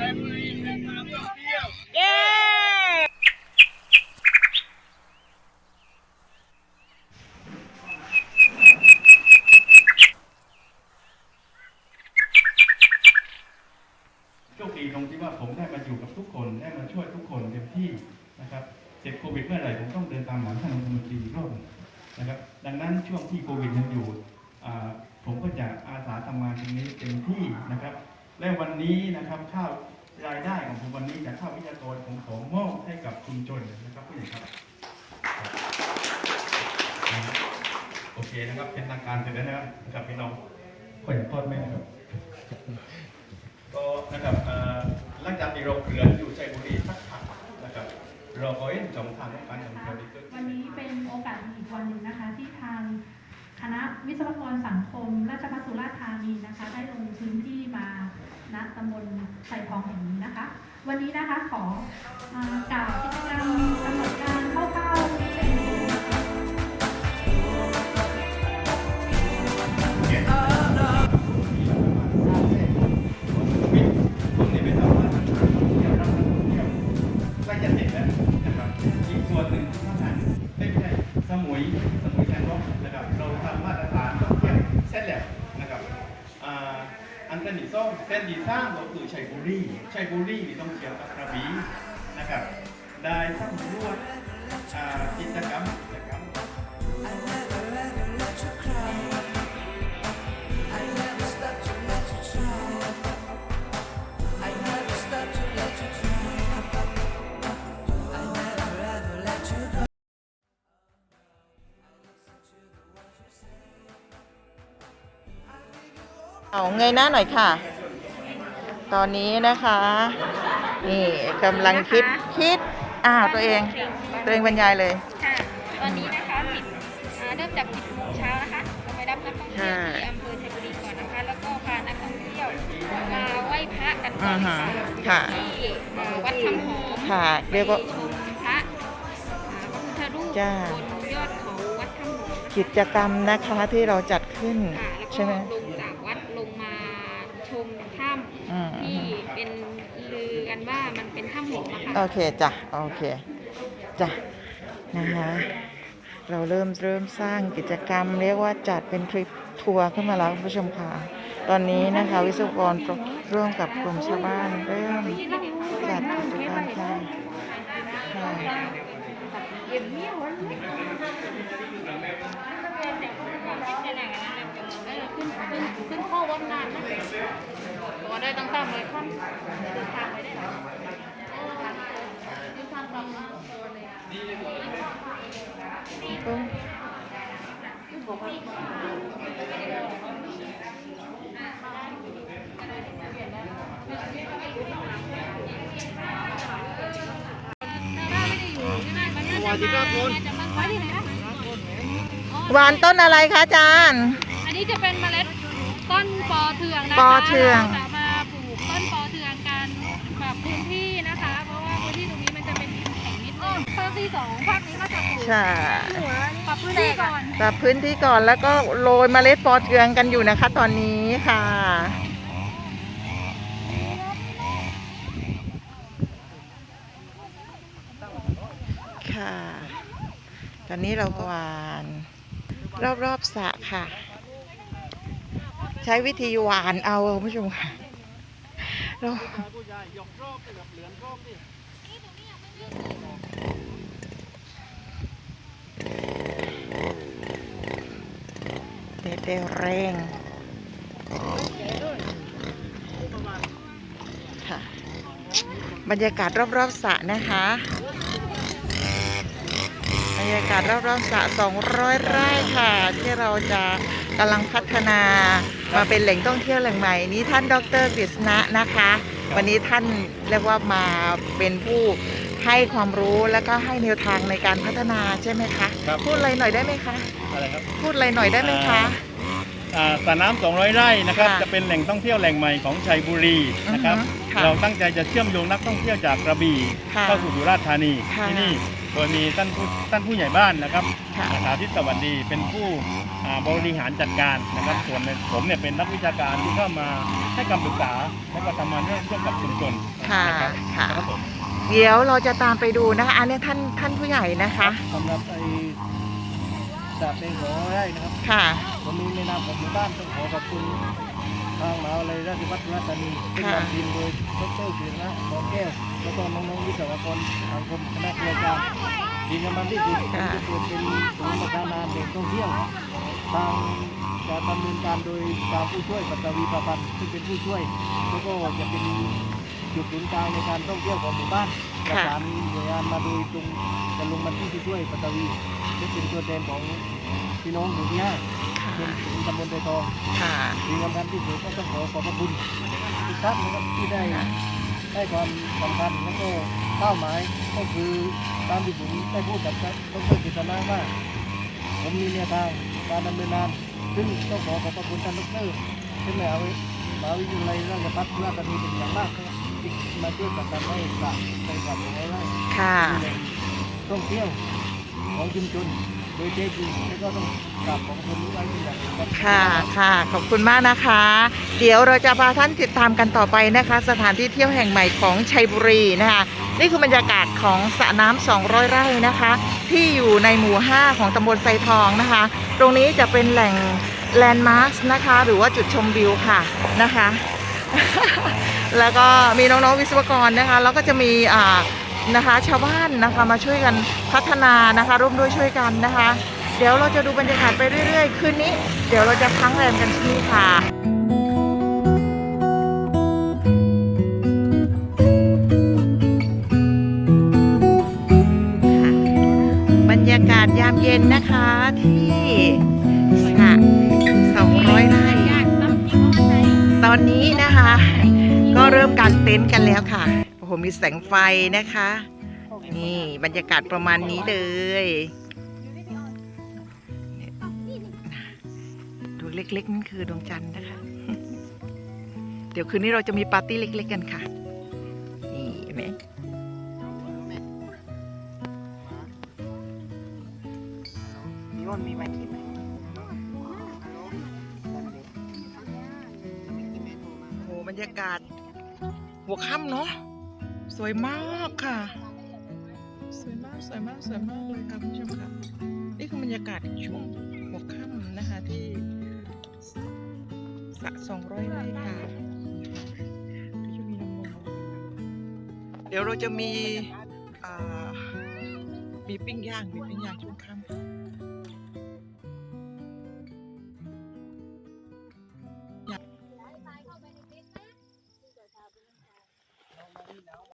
เย้โชคดีตรงที่ว่าผมได้มาอยู่กับทุกคนได้มาช่วยทุกคนเต็มที่นะครับเสร็จโควิดเมื่อไหร่ผมต้องเดินตามหลังท่านรัฐมนตรีรอบหนึ่งนะครับ ดังนั้นช่วงที่โควิดยังอยู่อ่าผมก็จะอาสาทำงานตรงนี้เต็มที่นะครับ และวันนี้นะครับข้าวรายได้ของผมวันนี้จากข้าววิทยากรผมขอมอบให้กับชุมชนนะครับผู้ใหญ่ครับโอเคนะครับเป็นทางการเสร็จแล้วนะครับกับพี่น้องขออย่าทอดแม่ครับก็นะครับเอ่อหลังจากที่เราเกลือนอยู่ชัยบุรีสักพักนะครับเราก็เห็นช่องทางของการทำธุรกิจวันนี้เป็นโอกาสดีอีกวันหนึ่งนะคะที่ทางคณะวิศวกรสังคม ราชภัฏสุราษฎร์ธานีนะคะ ได้ลงพื้นที่มาณตำบล ไผ่ทองแห่งนี้นะคะ วันนี้นะคะขอกล่าวกิจกรรมกำหนดการ อันเซนดิซ่งเส้นดีสร้างก็คือชัยบุรีชัยบุรีนี่ต้องเกี่ยวกับกระบี่นะครับได้สำรวจอ่ากิจกรรมกิจกรรมเอาเงยหน้าหน่อยค่ะ ตอนนี้นะคะ นี่กำลังคิดคิดอ้าวตัวเอง ตัวเองบรรยายเลย ค่ะตอนนี้นะคะสิบอ่าเริ่มจาก10โมงเช้านะคะเราไปรับนักท่องเที่ยวที่อำเภอชัยบุรีก่อนนะคะ แล้วก็พานักท่องเที่ยวมาไหว้พระกันก่อนอือฮะค่ะค่ะ ที่อ่าวัดคำหอมค่ะเรียกว่า ไปชมพระอ่าพระพุทธรูปจ้า บนยอดเขาวัดคำหอมนะคะ กิจกรรมนะคะที่เราจัดขึ้นค่ะแล้วใช่ไหมก็ลงจากวัดลงมาชมถ้ อืมำที่เป็นลือกันว่ามันเป็นถ้ำหลวงนะคะโอเคจ้ะโอเคจ้ะนะคะ เราเริ่มเริ่มสร้างกิจกรรม เรียกว่าจัดเป็นทริปทัวร์ขึ้นมาแล้วคุณผู้ชมค่ะตอนนี้นะคะ วิศวกรร่วมกับกลุ่มชาวบ้านเริ่ม จัดกิจกรรมค่ะค่ะ ขึ้นข้อวันนานนะตัวได้ตั้งแต่เลยท่านเดินทางไปได้หรอเดินทางกลับมาตัวเลยอะสวัสดีครับคุณจะมาไว้ที่ไหนนะหวานต้นอะไรคะอาจารย์ อันนี้จะเป็นเมล็ดต้นปอเทืองนะคะปอเทือง ราจะมาปลูกต้นปอเทืองกันแบบพื้นที่นะคะ เพราะว่าพื้นที่ตรงนี้มันจะเป็นดินแข็งนิดนึงภาคที่สองภาคนี้ก็จะปลูกใช่ปรับพื้นที่ก่อนปรับพื้นที่ก่อนแล้วก็โรยเมล็ดปอเทืองกันอยู่นะคะ ตอนนี้ค่ะ ค่ะ ตอนนี้เรากวาน รอบๆสระค่ะ ใช้วิธีหวานเอาคุณผู้ชมค่ะเราเด็ดเดเร่งค่ะ บรรยากาศรอบๆสระนะคะ รรยากาศรอบๆสระ200 ไร่ค่ะ ที่เราจะกำลังพัฒนามาเป็นแหล่งท่องเที่ยวแหล่งใหม่นี้ท่านดรกฤษณะนะคะ วันนี้ท่านเรียกว่ามาเป็นผู้ให้ความรู้แล้วก็ให้แนวทางในการพัฒนาใช่ไหมคะ ครับ พูดอะไรหน่อยได้ไหมคะ อะไรครับ พูดอะไรหน่อยได้ไหมคะ อ่าสระน้ำ200 ไร่นะครับ ค่ะจะเป็นแหล่งท่องเที่ยวแหล่งใหม่ของชัยบุรีนะครับ อือฮึค่ะเราตั้งใจจะเชื่อมโยงนักท่องเที่ยวจากกระบี่ค่ะเข้าสู่สุราษฎร์ธานีค่ะที่นี่ โดยมีท่านผู้ท่านผู้ใหญ่บ้านนะครับค่ะ สาธิตสวัสดีเป็นผู้อ่าบริหารจัดการนะครับ ส่วนในผมเนี่ยเป็นนักวิชาการที่เข้ามาให้คำปรึกษาและก็ทำงานร่วมร่วมกับชุมชนค่ะนะครับค่ะ ครับผม เดี๋ยวเราจะตามไปดูนะคะ อันนี้ท่านท่านผู้ใหญ่นะคะ สำหรับไอ้สาบเป็นของไร่นะครับค่ะผมมีในนามของหมู่บ้านต้องขอขอบคุณ ทางมหาวิทยาลัยราชภัฏสุราษฎร์ธานีที่ค่ะนำทีมโดยดรศิรินะหมอแก้วแล้วก็น้องๆวิศวกรสังคมคณะกรรมการทีมงานที่ดีที่จะเกิดเป็นศูนย์ประชานานเด็กท่องเที่ยวทางจะดำเนินการโดยทางผู้ช่วยปัตตวีประพันธ์ซึ่งเป็นผู้ช่วย แล้วก็จะเป็นจุดศูนย์กลางในการท่องเที่ยวของหมู่บ้านประค่ะสานหน่วยงานมาโดยตรงจะลงมาที่ผู้ช่วยปัตตวีซึ่งเป็นตัวแทนของพี่น้องหมู่ที่ห้าค่ะ เป็นถึงตำบลไตรทองค่ะ สิ่งสำคัญที่สุดก็ต้องขอขอบพระคุณทุกท่านนะครับที่ได้ให้ความสำคัญแล้วก็เป้าหมายก็คือตามที่ผมได้พูดกับดรกิตนาว่า ผมมีแนวทางการดำเนินงานซึ่งต้องขอขอบพระคุณท่านดรที่มหาวิมหาวิทยาลัยราชภัฏสุราษฎร์ธานีเป็นอย่างมากนะครับที่มาช่วยผลักดันให้สระในกับของเราได้ค่ะเป็นแหล่งท่องเที่ยวของชุมชนโดยแท้จริงแล้วก็ต้องกราบขอบคุณทุกท่านเป็นอย่างสูงครับค่ะ ค่ะ ขอบคุณมากนะคะ เดี๋ยวเราจะพาท่านติดตามกันต่อไปนะคะ สถานที่เที่ยวแห่งใหม่ของชัยบุรีนะคะ นี่คือบรรยากาศของสระน้ำ200 ไร่นะคะ ที่อยู่ในหมู่ 5 ของตำบลไซทองนะคะ ตรงนี้จะเป็นแหล่งแลนด์มาร์คนะคะ หรือว่าจุดชมวิวค่ะนะคะ แล้วก็มีน้องๆวิศวกรนะคะ แล้วก็จะมีอ่า นะคะชาวบ้านนะคะมาช่วยกันพัฒนานะคะ ร่วมด้วยช่วยกันนะคะ เดี๋ยวเราจะดูบรรยากาศไปเรื่อย ๆ คืนนี้ เดี๋ยวเราจะพักแรมกันที่นี่ค่ะบรรยากาศยามเย็นนะคะที่สระ200ไร่ตอนนี้นะคะ ก็เริ่มกางเต็นท์กันแล้วค่ะ หมีแสงไฟนะคะ นี่บรรยากาศประมาณนี้เลย ดวงเล็กๆนั่นคือดวงจันทร์นะคะ เดี๋ยวคืนนี้เราจะมีปาร์ตี้เล็ก ๆ กันค่ะ นี่เห็นไหมมีวันมีไม้คิดไหมโอ้บรรยากาศหัวค่ำเนาะ วยมากค่ะ สวยมากสวยมากสวยมากเลยค่ะคุณผู้ชมค่ะนี่คือบรรยากาศช่วงหัวค่ำนะคะที่สะสองร้อยไร่ค่ะเดี๋ยวเราจะมีมีปิ้งย่างมีปิ้งย่างช่วงค่ำ